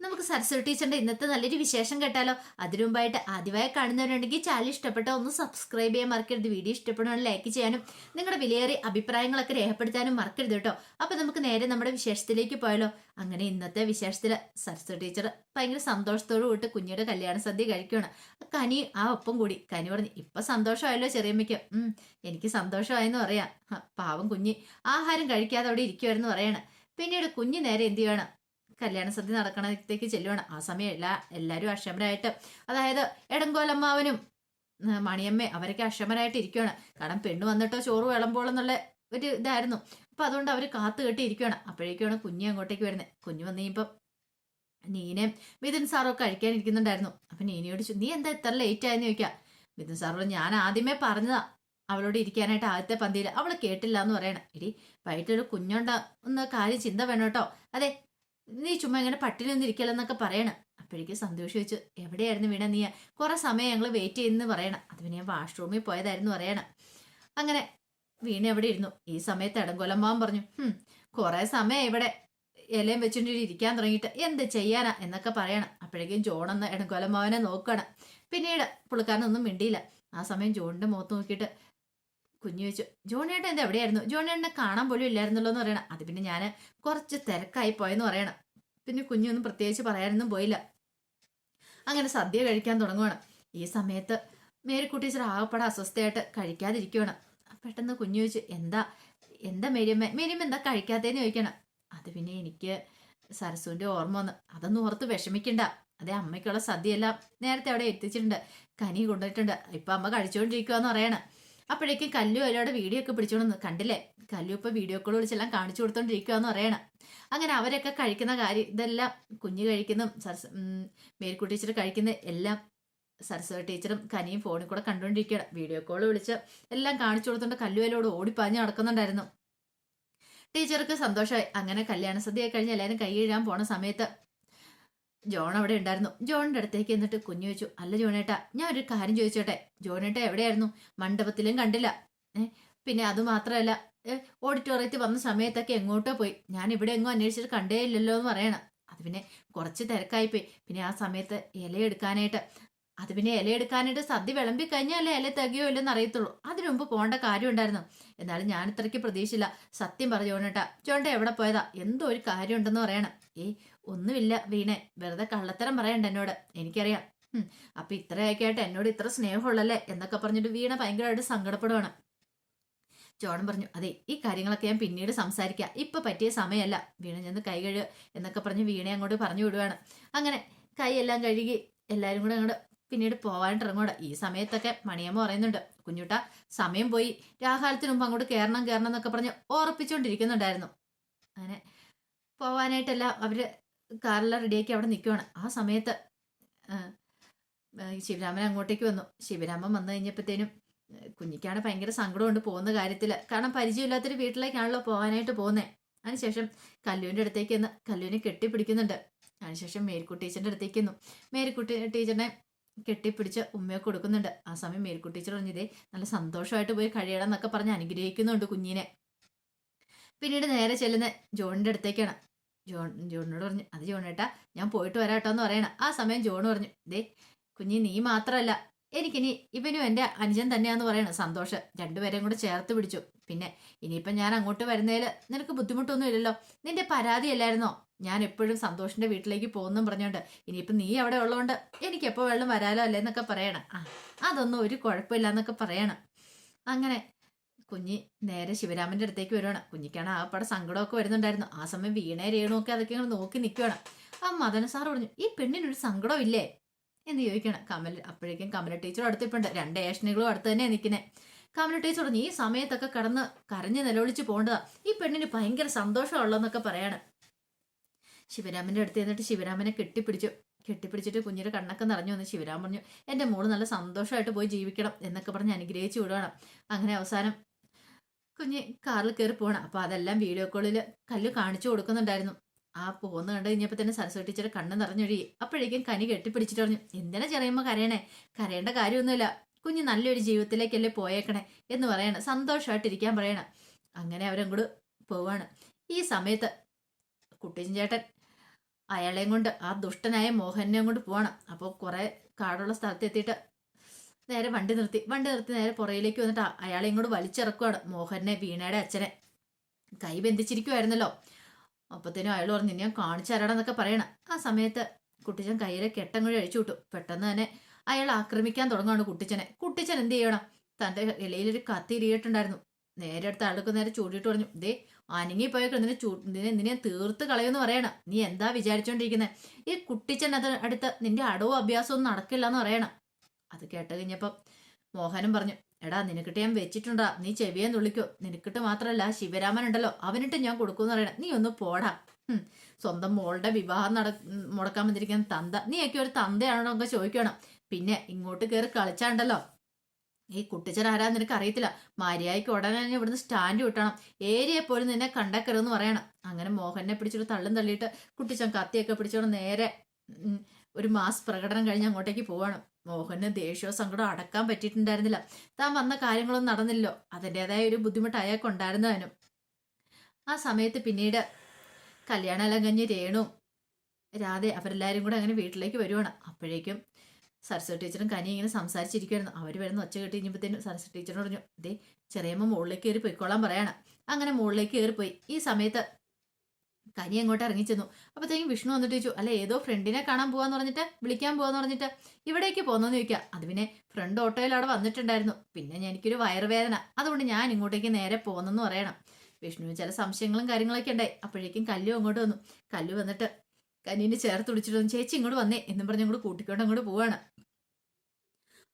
നമുക്ക് സരസ്വതി ടീച്ചറിന്റെ ഇന്നത്തെ നല്ലൊരു വിശേഷം കേട്ടാലോ? അതിനു മുമ്പായിട്ട് ആദ്യമായി കാണുന്നവരുണ്ടെങ്കിൽ ചാനൽ ഇഷ്ടപ്പെട്ട ഒന്ന് സബ്സ്ക്രൈബ് ചെയ്യാൻ മറക്കരുത്. വീഡിയോ ഇഷ്ടപ്പെടുന്ന ലൈക്ക് ചെയ്യാനും നിങ്ങളുടെ വിലയേറിയ അഭിപ്രായങ്ങളൊക്കെ രേഖപ്പെടുത്താനും മറക്കരുത് കേട്ടോ. അപ്പൊ നമുക്ക് നേരെ നമ്മുടെ വിശേഷത്തിലേക്ക് പോയാലോ? അങ്ങനെ ഇന്നത്തെ വിശേഷത്തിൽ സരസ്വതി ടീച്ചർ ഭയങ്കര സന്തോഷത്തോടു കൂട്ട് കുഞ്ഞിയുടെ കല്യാണ സദ്യ കഴിക്കുകയാണ് കനി ആ ഒപ്പം കൂടി. കനി പറഞ്ഞു ഇപ്പൊ സന്തോഷമായല്ലോ ചെറിയമ്മയ്ക്ക്. ഉം എനിക്ക് സന്തോഷമായെന്ന് പറയാം. പാവം കുഞ്ഞി. ആഹാരം കഴിക്കാതെ അവിടെ ഇരിക്കുമായിരുന്നു പറയണം. പിന്നീട് കുഞ്ഞ് നേരെ എന്ത് ചെയ്യണം കല്യാണ സദ്യ നടക്കണത്തേക്ക് ചെല്ലുവാണ്. ആ സമയം എല്ലാ എല്ലാവരും അക്ഷമരായിട്ട്. അതായത് എടങ്കോലമ്മാവനും മണിയമ്മ അവരൊക്കെ അക്ഷമരായിട്ട് ഇരിക്കുകയാണ് കാരണം പെണ്ണ് വന്നിട്ടോ ചോറ് വിളമ്പോളെന്നുള്ള ഒരു ഇതായിരുന്നു. അപ്പൊ അതുകൊണ്ട് അവർ കാത്തു കെട്ടി ഇരിക്കുകയാണ് അപ്പോഴേക്കാണ് കുഞ്ഞ് അങ്ങോട്ടേക്ക് വരുന്നത്. കുഞ്ഞു വന്നു കഴിയുമ്പോൾ നീനേം മിഥുൻ സാറും ഒക്കെ കഴിക്കാനിരിക്കുന്നുണ്ടായിരുന്നു അപ്പൊ നീനയോട് നീ എന്താ ഇത്ര ലേറ്റ് ആയെന്ന് ചോദിക്കാം? മിഥുൻ സാറോട് ഞാൻ ആദ്യമേ പറഞ്ഞതാ. അവളോട് ഇരിക്കാനായിട്ട് ആദ്യത്തെ പന്തിയിൽ അവൾ കേട്ടില്ല എന്ന് പറയണം. എടി വൈകിട്ടൊരു കുഞ്ഞുണ്ട? ഒന്ന് കാര്യം ചിന്ത വേണം കേട്ടോ അതെ നീ ചുമ്മാ ഇങ്ങനെ പട്ടിണി ഒന്നും ഇരിക്കലെന്നൊക്കെ പറയണം. അപ്പോഴേക്കും സന്തോഷം വെച്ചു എവിടെയായിരുന്നു വീണ നീ? കുറെ സമയം ഞങ്ങൾ വെയിറ്റ് ചെയ്യുന്നു പറയണം. അത് പിന്നെ ഞാൻ വാഷ്റൂമിൽ പോയതായിരുന്നു പറയണം. അങ്ങനെ വീണ എവിടെ ഇരുന്നു. ഈ സമയത്ത് ഇടംകൊലമ്മാവൻ പറഞ്ഞു കുറെ സമയം ഇവിടെ ഇലയും വെച്ചുകൊണ്ട് ഇരിക്കാൻ തുടങ്ങിയിട്ട് എന്ത് ചെയ്യാനാ? എന്നൊക്കെ പറയണം. അപ്പോഴേക്കും ജോണെന്ന് എന്ന ഇടംകൊലമ്മാവനെ നോക്കണം. പിന്നീട് പുള്ളിക്കാരനൊന്നും മിണ്ടിയില്ല. ആ സമയം ജോണിന്റെ മുഖത്ത് നോക്കിയിട്ട് കുഞ്ഞു ചോദിച്ചു ജോണിയേട്ടൻ എന്താ എവിടെയായിരുന്നു? ജോണിയേട്ടനെ കാണാൻ പോലും ഇല്ലായിരുന്നല്ലോ എന്ന് പറയണം. അത് പിന്നെ ഞാൻ കുറച്ച് തിരക്കായി പോയെന്ന് പറയണം. പിന്നെ കുഞ്ഞൊന്നും പ്രത്യേകിച്ച് പറയാനൊന്നും പോയില്ല. അങ്ങനെ സദ്യ കഴിക്കാൻ തുടങ്ങുവാണ്. ഈ സമയത്ത് മേരിക്കുട്ടി ടീച്ചർ ആകപ്പെടെ അസ്വസ്ഥയായിട്ട് കഴിക്കാതിരിക്കുവാണ്. പെട്ടെന്ന് കുഞ്ഞു ചോദിച്ചു എന്താ എന്താ മേരിയമ്മ? മേരിയമ്മ എന്താ കഴിക്കാത്തേന്ന് ചോദിക്കണം. അത് പിന്നെ എനിക്ക് സരസുവിന്റെ ഓർമ്മ വന്ന് അതൊന്നും ഓർത്ത് വിഷമിക്കണ്ട. അതെ അമ്മയ്ക്കുള്ള സദ്യയെല്ലാം നേരത്തെ അവിടെ എത്തിച്ചിട്ടുണ്ട്. കനി കൊണ്ടിട്ടുണ്ട് ഇപ്പം അമ്മ കഴിച്ചുകൊണ്ടിരിക്കുവാന്ന് പറയണം. അപ്പോഴേക്കും കല്ലു അവരോട് വീഡിയോ ഒക്കെ പിടിച്ചോണ്ട് കണ്ടില്ലേ? കല്ലു ഇപ്പൊ വീഡിയോ കോൾ വിളിച്ചെല്ലാം കാണിച്ചു കൊടുത്തോണ്ടിരിക്കുകയെന്ന് പറയണം. അങ്ങനെ അവരൊക്കെ കഴിക്കുന്ന കാര്യം ഇതെല്ലാം കുഞ്ഞു കഴിക്കുന്നതും സരസ് മേരിക്കുട്ടി ടീച്ചർ കഴിക്കുന്ന എല്ലാം സരസ്വതി ടീച്ചറും കനിയും ഫോണിൽ കൂടെ കണ്ടുകൊണ്ടിരിക്കുകയാണ് വീഡിയോ കോൾ വിളിച്ച് എല്ലാം കാണിച്ചു കൊടുത്തോണ്ട് കല്ലുവലോട് ഓടിപ്പാഞ്ഞ് നടക്കുന്നുണ്ടായിരുന്നു. ടീച്ചർക്ക് സന്തോഷമായി. അങ്ങനെ കല്യാണ സദ്യ കഴിഞ്ഞ് എല്ലാവരും കൈ എഴുതാൻ പോണ സമയത്ത് ജോൺ അവിടെ ഉണ്ടായിരുന്നു. ജോണിന്റെ അടുത്തേക്ക് എന്നിട്ട് കുഞ്ഞു ചോദിച്ചു അല്ല ജോണേട്ടാ ഞാൻ ഒരു കാര്യം ചോദിച്ചോട്ടെ? ജോണേട്ട എവിടെയായിരുന്നു? മണ്ഡപത്തിലും കണ്ടില്ല. ഏ പിന്നെ അത് മാത്രമല്ല ഓഡിറ്റോറിയത്തിൽ വന്ന സമയത്തൊക്കെ എങ്ങോട്ടോ പോയി. ഞാൻ ഇവിടെ എങ്ങോ അന്വേഷിച്ചിട്ട് കണ്ടേ ഇല്ലല്ലോ എന്ന് പറയണം. അത് പിന്നെ കുറച്ച് തിരക്കായിപ്പോയി. പിന്നെ ആ സമയത്ത് ഇലയെടുക്കാനായിട്ട് അത് പിന്നെ ഇലയെടുക്കാനായിട്ട് സദ്യ വിളമ്പി കഴിഞ്ഞാലേ ഇല തികയോ ഇല്ലെന്ന് അറിയത്തുള്ളൂ. അതിനു മുമ്പ് പോകേണ്ട കാര്യം ഉണ്ടായിരുന്നു. എന്നാലും ഞാൻ ഇത്രയ്ക്ക് പ്രതീക്ഷയില്ല. സത്യം പറഞ്ഞു ജോണേട്ടാ ജോണ്ട എവിടെ പോയതാ? എന്തോ ഒരു കാര്യം ഉണ്ടെന്ന് പറയണം. ഏയ് ഒന്നുമില്ല വീണെ. വെറുതെ കള്ളത്തരം പറയണ്ട എന്നോട്. എനിക്കറിയാം. അപ്പൊ ഇത്രയൊക്കെ ആയിട്ട് എന്നോട് ഇത്ര സ്നേഹമുള്ളല്ലേ എന്നൊക്കെ പറഞ്ഞിട്ട് വീണ ഭയങ്കരമായിട്ട് സങ്കടപ്പെടുവാണ്. ജോൺ പറഞ്ഞു അതെ ഈ കാര്യങ്ങളൊക്കെ ഞാൻ പിന്നീട് സംസാരിക്കാം. ഇപ്പൊ പറ്റിയ സമയമല്ല വീണ ചെന്ന് കൈ കഴുകുക എന്നൊക്കെ പറഞ്ഞ് വീണയെ അങ്ങോട്ട് പറഞ്ഞു വിടുവാണ്. അങ്ങനെ കൈ എല്ലാം കഴുകി എല്ലാരും കൂടെ അങ്ങോട്ട് പിന്നീട് പോവാനായിട്ട് ഇറങ്ങൂടെ ഈ സമയത്തൊക്കെ മണിയമ്മ പറയുന്നുണ്ട് കുഞ്ഞുട്ട സമയം പോയി. രാഹാലത്തിന് മുമ്പ് അങ്ങോട്ട് കയറണം കയറണം എന്നൊക്കെ പറഞ്ഞ് ഓർപ്പിച്ചുകൊണ്ടിരിക്കുന്നുണ്ടായിരുന്നു അങ്ങനെ പോവാനായിട്ടെല്ലാം അവർ കാറെല്ലാം റെഡിയാക്കി അവിടെ നിൽക്കുവാണ് ആ സമയത്ത് ശിവരാമൻ അങ്ങോട്ടേക്ക് വന്നു. ശിവരാമൻ വന്നു കഴിഞ്ഞപ്പോഴത്തേനും കുഞ്ഞിക്കാണ് ഭയങ്കര സങ്കടമുണ്ട് പോകുന്ന കാര്യത്തിൽ കാരണം പരിചയമില്ലാത്തൊരു വീട്ടിലേക്കാണല്ലോ പോകാനായിട്ട് പോകുന്നത് അതിനുശേഷം കല്ലുവിന്റെ അടുത്തേക്ക് എന്ന് കല്ലുവിനെ കെട്ടിപ്പിടിക്കുന്നുണ്ട്. അതിനുശേഷം മേരിക്കുട്ടി ടീച്ചറിന്റെ അടുത്തേക്ക് എന്നു മേരിക്കുട്ടി ടീച്ചറിനെ കെട്ടിപ്പിടിച്ച് ഉമ്മയൊക്കെ കൊടുക്കുന്നുണ്ട്. ആ സമയം മേരിക്കുട്ടി ടീച്ചർ പറഞ്ഞതേ നല്ല സന്തോഷമായിട്ട് പോയി കഴിയണം എന്നൊക്കെ പറഞ്ഞ് അനുഗ്രഹിക്കുന്നുണ്ട് കുഞ്ഞിനെ. പിന്നീട് നേരെ ചെല്ലുന്ന ജോണിന്റെ അടുത്തേക്കാണ്. ജോൺ ജോണിനോട് പറഞ്ഞു അത് ജോണേട്ടാ ഞാൻ പോയിട്ട് വരാട്ടോ എന്ന് പറയണം. ആ സമയം ജോൺ പറഞ്ഞു ദേ കുഞ്ഞി നീ മാത്രമല്ല എനിക്കിനി ഇവനും എന്റെ അനുജൻ തന്നെയാന്ന് പറയണം. സന്തോഷം രണ്ടുപേരെയും കൂടെ ചേർത്ത് പിടിച്ചു. പിന്നെ ഇനിയിപ്പം ഞാൻ അങ്ങോട്ട് വരുന്നതിൽ നിനക്ക് ബുദ്ധിമുട്ടൊന്നും ഇല്ലല്ലോ നിന്റെ പരാതി അല്ലായിരുന്നോ? ഞാൻ എപ്പോഴും സന്തോഷിന്റെ വീട്ടിലേക്ക് പോകുന്നും പറഞ്ഞോണ്ട് ഇനിയിപ്പം നീ അവിടെ ഉള്ളതുകൊണ്ട് എനിക്ക് എപ്പോൾ വെള്ളം വരാലോ അല്ലേന്നൊക്കെ പറയണം. ആ അതൊന്നും ഒരു കുഴപ്പമില്ല എന്നൊക്കെ പറയണം. അങ്ങനെ കുഞ്ഞി നേരെ ശിവരാമന്റെ അടുത്തേക്ക് വരുവാണ്. കുഞ്ഞിക്കാണ് ആ പട സങ്കടമൊക്കെ വരുന്നുണ്ടായിരുന്നു. ആ സമയം വീണേ രേണുമൊക്കെ അതൊക്കെ ഇങ്ങനെ നോക്കി നിൽക്കുകയാണ് ആ മദന സാർ പറഞ്ഞു ഈ പെണ്ണിനൊരു സങ്കടം ഇല്ലേ എന്ന് ചോദിക്കണം കമൽ അപ്പോഴേക്കും കമല ടീച്ചർ അടുത്തിപ്പുണ്ട് രണ്ട് ഏഷണികളും അടുത്ത് തന്നെ നിൽക്കുന്നത് കമല ടീച്ചർ പറഞ്ഞു ഈ സമയത്തൊക്കെ കടന്ന് കരഞ്ഞ് നിലവിളിച്ച് പോകേണ്ടതാ ഈ പെണ്ണിന് ഭയങ്കര സന്തോഷമുള്ളതെന്നൊക്കെ പറയാണ്. ശിവരാമന്റെ അടുത്ത് എന്നിട്ട് ശിവരാമനെ കെട്ടിപ്പിടിച്ചു. കെട്ടിപ്പിടിച്ചിട്ട് കുഞ്ഞിന്റെ കണ്ണൊക്കെ നിറഞ്ഞു വന്ന് ശിവരാമൻ പറഞ്ഞു എന്റെ മോൾ നല്ല സന്തോഷമായിട്ട് പോയി ജീവിക്കണം എന്നൊക്കെ പറഞ്ഞ് അനുഗ്രഹിച്ചു വിടുകയാണ് അങ്ങനെ അവസാനം കുഞ്ഞ് കാറിൽ കയറി പോകണം അപ്പൊ അതെല്ലാം വീഡിയോ കോളിൽ കല്ല് കാണിച്ചു കൊടുക്കുന്നുണ്ടായിരുന്നു. ആ പോകുന്ന കണ്ട് കഴിഞ്ഞപ്പോൾ തന്നെ സരസ്വതി ടീച്ചറെ കണ്ണ് നിറഞ്ഞൊഴുകി. അപ്പോഴേക്കും കനി കെട്ടിപ്പിടിച്ചിട്ട് പറഞ്ഞു എന്തിനാ ചെറിയമ്മ കരയണേ? കരയേണ്ട കാര്യമൊന്നുമില്ല. കുഞ്ഞ് നല്ലൊരു ജീവിതത്തിലേക്കല്ലേ പോയേക്കണേ? എന്ന് പറയണം. സന്തോഷമായിട്ടിരിക്കാൻ പറയണം. അങ്ങനെ അവരും കൂടെ പോവാണ്. ഈ സമയത്ത് കുട്ടീൻ ചേട്ടൻ അയാളെയും കൊണ്ട് ആ ദുഷ്ടനായ മോഹനെയും കൊണ്ട് പോകണം അപ്പോൾ കുറേ കാടുള്ള സ്ഥലത്ത് എത്തിയിട്ട് നേരെ വണ്ടി നിർത്തി. വണ്ടി നിർത്തി നേരെ പുറയിലേക്ക് വന്നിട്ട് അയാളെ ഇങ്ങോട്ട് വലിച്ചിറക്കുവാണ്. മോഹനെ വീണയുടെ അച്ഛനെ. കൈ ബന്ധിച്ചിരിക്കുമായിരുന്നല്ലോ അപ്പത്തേനും അയാൾ പറഞ്ഞു "നിന്നെ ഞാൻ കാണിച്ചു തരാടെന്നൊക്കെ പറയണം ആ സമയത്ത് കുട്ടിച്ചൻ കയ്യിലെ കെട്ടം കൂടി അഴിച്ചു വിട്ടു. പെട്ടെന്ന് തന്നെ അയാൾ ആക്രമിക്കാൻ തുടങ്ങുകയാണ് കുട്ടിച്ചനെ. കുട്ടിച്ചൻ എന്ത് ചെയ്യണം? തന്റെ ഇലയിലൊരു കത്തി ഇരിയിട്ടുണ്ടായിരുന്നു നേരെ അടുത്ത് ആൾക്ക് നേരെ ചൂണ്ടിയിട്ട് പറഞ്ഞു ദേ അനങ്ങി പോയൊക്കെ നിന്നെ ചൂ നിന്നെ നിന്നെ തീർത്ത് കളയുമെന്ന് പറയണം. നീ എന്താ വിചാരിച്ചോണ്ടിരിക്കുന്നത് ഈ കുട്ടിച്ചൻ അത് അടുത്ത് നിന്റെ അടവും അഭ്യാസവും നടക്കില്ല എന്ന് പറയണം. അത് കേട്ട് കഴിഞ്ഞപ്പം മോഹനും പറഞ്ഞു എടാ നിനക്കിട്ട് ഞാൻ വെച്ചിട്ടുണ്ടാ. നീ ചെവിയെ നുള്ളിക്കോ നിനക്കിട്ട് മാത്രമല്ല ശിവരാമൻ ഉണ്ടല്ലോ അവനിട്ട് ഞാൻ കൊടുക്കുമെന്ന് പറയണം. നീ ഒന്ന് പോടാ. സ്വന്തം മോളുടെ വിവാഹം നട മുടക്കാൻ വന്നിരിക്കുന്ന തന്ത. നീയൊക്കെ ഒരു തന്തയാണോ ഒക്കെ ചോദിക്കണം. പിന്നെ ഇങ്ങോട്ട് കയറി കളിച്ചാണ്ടല്ലോ. ഈ കുട്ടിച്ചൻ ആരാ നിനക്ക് അറിയത്തില്ല. മര്യാദയ്ക്ക് ഉടനെ തന്നെ ഇവിടുന്ന് സ്റ്റാൻഡ് വിട്ടണം. ഏരിയ പോലും നിന്നെ കണ്ടക്കരുതെന്ന് പറയണം. അങ്ങനെ മോഹനെ പിടിച്ചിട്ട് തള്ളും തള്ളിയിട്ട് കുട്ടിച്ചൻ കത്തിയൊക്കെ പിടിച്ചോണ്ട് നേരെ ഒരു മാസ് പ്രകടനം കഴിഞ്ഞ് അങ്ങോട്ടേക്ക് പോവാണ്. മോഹന് ദേഷ്യവും സങ്കടവും അടക്കാൻ പറ്റിയിട്ടുണ്ടായിരുന്നില്ല. താൻ വന്ന കാര്യങ്ങളൊന്നും നടന്നില്ലോ അതിന്റെതായ ഒരു ബുദ്ധിമുട്ട് അയാൾക്ക് ഉണ്ടായിരുന്നതിനും ആ സമയത്ത് പിന്നീട് കല്യാണമെല്ലാം കഴിഞ്ഞ് രേണു രാധെ അവരെല്ലാവരും കൂടെ അങ്ങനെ വീട്ടിലേക്ക് വരുവാണ്. അപ്പോഴേക്കും സരസ്വതി ടീച്ചറും കനി ഇങ്ങനെ സംസാരിച്ചിരിക്കുവായിരുന്നു. അവർ വരുന്ന ഒച്ച കെട്ടി കഴിഞ്ഞപ്പോഴത്തേനും സരസ്വതി പറഞ്ഞു ദേ ചെറിയമ്മ മുകളിലേക്ക് കയറി പോയിക്കോളാൻ പറയാണ്. അങ്ങനെ മുകളിലേക്ക് കയറിപ്പോയി. ഈ സമയത്ത് കനി അങ്ങോട്ട് ഇറങ്ങിച്ചെന്നു. അപ്പോഴത്തേക്കും വിഷ്ണു വന്നിട്ട് ചോദിച്ചു അല്ല ഏതോ ഫ്രണ്ടിനെ കാണാൻ പോവാന്ന് പറഞ്ഞിട്ട്? വിളിക്കാൻ പോവാന്ന് പറഞ്ഞിട്ട്? ഇവിടേക്ക് പോന്നോന്ന് ചോദിക്കുക അത് പിന്നെ ഫ്രണ്ട് ഓട്ടോയിൽ അവിടെ വന്നിട്ടുണ്ടായിരുന്നു. പിന്നെ എനിക്കൊരു വയറുവേദന. അതുകൊണ്ട് ഞാൻ ഇങ്ങോട്ടേക്ക് നേരെ പോന്നെന്ന് പറയണം. വിഷ്ണുവിന് ചില സംശയങ്ങളും കാര്യങ്ങളൊക്കെ ഉണ്ടായി. അപ്പോഴേക്കും കല്ലു അങ്ങോട്ട് വന്നു. കല്ലു വന്നിട്ട് കന്നീനെ ചേർത്ത് പിടിച്ചിട്ട് ചേച്ചി ഇങ്ങോട്ട് വന്നേ എന്നും പറഞ്ഞ് ഇങ്ങോട്ട് കൂട്ടിക്കൊണ്ട് അങ്ങോട്ട് പോവാണ്.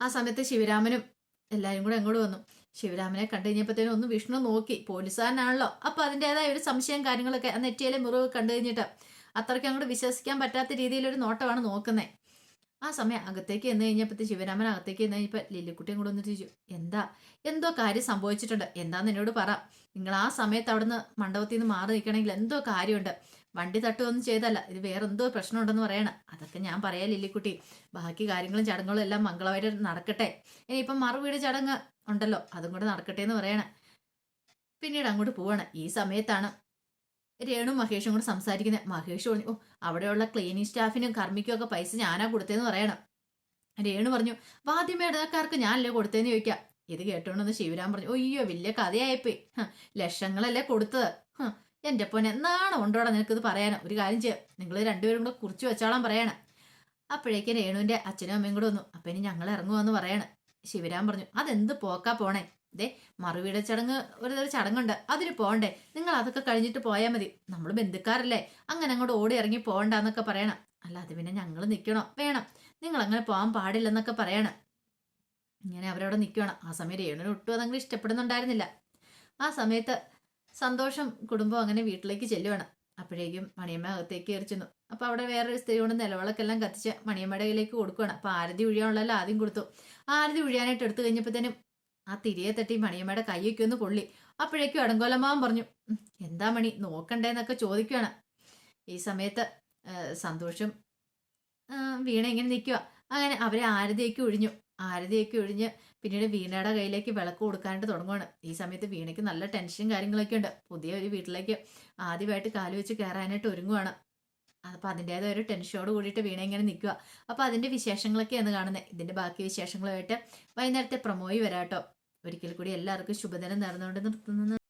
ആ സമയത്ത് ശിവരാമനും എല്ലാവരും കൂടെ അങ്ങോട്ട് വന്നു. ശിവരാമനെ കണ്ടു കഴിഞ്ഞപ്പോഴത്തേനും ഒന്ന് വിഷ്ണു നോക്കി പോലീസുകാരനാണല്ലോ. അപ്പൊ അതിന്റെതായ ഒരു സംശയം കാര്യങ്ങളൊക്കെ ആ നെറ്റിയിലെ മുറിവ് കണ്ടു കഴിഞ്ഞിട്ട് അത്രയ്ക്ക് അങ്ങോട്ട് വിശ്വസിക്കാൻ പറ്റാത്ത രീതിയിലൊരു നോട്ടമാണ് നോക്കുന്നത് ആ സമയം അകത്തേക്ക് എന്ന് കഴിഞ്ഞപ്പോൾ ശിവരാമൻ അകത്തേക്ക് എന്ന് കഴിഞ്ഞപ്പോൾ ലില്ലിക്കുട്ടിയും കൂടെ ഒന്ന് ചോദിച്ചു എന്താ? എന്തോ കാര്യം സംഭവിച്ചിട്ടുണ്ട്? എന്താന്ന് എന്നോട് പറ. നിങ്ങൾ ആ സമയത്ത് അവിടുന്ന് മണ്ഡപത്തിൽ നിന്ന് മാറി നിൽക്കണമെങ്കിൽ എന്തോ കാര്യമുണ്ട്. വണ്ടി തട്ടുകയൊന്നും ചെയ്തല്ല ഇത് വേറെ എന്തോ പ്രശ്നമുണ്ടെന്ന് പറയണം. അതൊക്കെ ഞാൻ പറയാം ലില്ലിക്കുട്ടി. ബാക്കി കാര്യങ്ങളും ചടങ്ങുകളും എല്ലാം മംഗളമായിട്ട് നടക്കട്ടെ. ഇനിയിപ്പം മറുവീട് ചടങ്ങ് ഉണ്ടല്ലോ. അതും കൂടെ നടക്കട്ടെ എന്ന് പറയണേ. പിന്നീട് അങ്ങോട്ട് പോവാണ്. ഈ സമയത്താണ് രേണു മഹേഷും കൂടെ സംസാരിക്കുന്നത് മഹേഷ് പറഞ്ഞു ഓ അവിടെയുള്ള ക്ലീനിങ് സ്റ്റാഫിനും കർമ്മിക്കും ഒക്കെ പൈസ ഞാനാ കൊടുത്തതെന്ന് പറയണം. രേണു പറഞ്ഞു വാദ്യമേടക്കാർക്ക് ഞാനല്ലേ കൊടുത്തതെന്ന് ചോദിക്കാം? ഇത് കേട്ടോണ്ടെന്ന് ശിവരാം പറഞ്ഞു അയ്യോ വലിയ കഥയായിപ്പോയി ലക്ഷങ്ങളല്ലേ കൊടുത്തത്. എന്റെ പൊന്നെ നാണം ഉണ്ടോടാ നിനക്കിത് പറയാനോ? ഒരു കാര്യം ചെയ്യാം. നിങ്ങൾ രണ്ടുപേരും കൂടെ കുറിച്ച് വെച്ചോളാൻ പറയണം. അപ്പോഴേക്കും രേണുവിന്റെ അച്ഛനും അമ്മയും കൂടെ വന്നു. അപ്പൊ ഇനി ഞങ്ങൾ ഇറങ്ങുവാന്ന് പറയണം. ശിവരാം പറഞ്ഞു അതെന്ത് പോക്കാ പോണേ? ദേ മറുവീട ചടങ്ങ് ഒരു ചടങ്ങുണ്ട്. അതിന് പോകണ്ടേ നിങ്ങൾ അതൊക്കെ കഴിഞ്ഞിട്ട് പോയാൽ മതി. നമ്മൾ ബന്ധുക്കാരല്ലേ. അങ്ങനെ അങ്ങോട്ട് ഓടി ഇറങ്ങി പോകണ്ടെന്നൊക്കെ പറയണം. അല്ല അത് പിന്നെ ഞങ്ങൾ നിൽക്കണോ വേണം. നിങ്ങൾ അങ്ങനെ പോകാൻ പാടില്ലെന്നൊക്കെ പറയണം. ഇങ്ങനെ അവരവിടെ നിൽക്കണം ആ സമയം രേണുവിന് ഒട്ടും അതങ്ങനെ ഇഷ്ടപ്പെടുന്നുണ്ടായിരുന്നില്ല. ആ സമയത്ത് സന്തോഷം കുടുംബം അങ്ങനെ വീട്ടിലേക്ക് ചെല്ലുവാണ്. അപ്പോഴേക്കും മണിയമ്മ അകത്തേക്ക് കയറി അപ്പോൾ അവിടെ വേറൊരു സ്ത്രീ കൊണ്ട് നിലവിളക്കെല്ലാം കത്തിച്ച് മണിയമ്മയുടെ കയ്യിലേക്ക് കൊടുക്കുകയാണ് അപ്പോൾ ആരതി ഒഴിയാനുള്ളതെല്ലാം ആദ്യം കൊടുത്തു. ആരതി ഉഴിയാനായിട്ട് എടുത്തു കഴിഞ്ഞപ്പോഴത്തേനും ആ തിരിയെ തട്ടി മണിയമ്മയുടെ കൈയൊക്കെ ഒന്ന് പൊള്ളി. അപ്പോഴേക്കും അടങ്കോലമാവൻ പറഞ്ഞു എന്താ മണി നോക്കണ്ടേന്നൊക്കെ ചോദിക്കുകയാണ് ഈ സമയത്ത് സന്തോഷം വീണ എങ്ങനെ നിൽക്കുക അങ്ങനെ അവരെ ആരതിയൊക്കെ ഒഴിഞ്ഞു. ആരതിയൊക്കെ ഒഴിഞ്ഞ് പിന്നീട് വീണയുടെ കയ്യിലേക്ക് വിളക്ക് കൊടുക്കാനായിട്ട് തുടങ്ങുവാണ്. ഈ സമയത്ത് വീണയ്ക്ക് നല്ല ടെൻഷനും കാര്യങ്ങളൊക്കെ ഉണ്ട്. പുതിയ ഒരു വീട്ടിലേക്ക് ആദ്യമായിട്ട് കാലുവെച്ച് കയറാനായിട്ട് ഒരുങ്ങുവാണ്. അപ്പം അതിന്റേതായ ഒരു ടെൻഷനോട് കൂടിയിട്ട് വീണ ഇങ്ങനെ നിൽക്കുക അപ്പോൾ അതിന്റെ വിശേഷങ്ങളൊക്കെയാണ് കാണുന്നത്. ഇതിന്റെ ബാക്കി വിശേഷങ്ങളുമായിട്ട് വൈകുന്നേരത്തെ പ്രമോയി വരാട്ടോ. ഒരിക്കൽ കൂടി എല്ലാവർക്കും ശുഭദിനം നേർന്നുകൊണ്ട് നിർത്തുന്നു.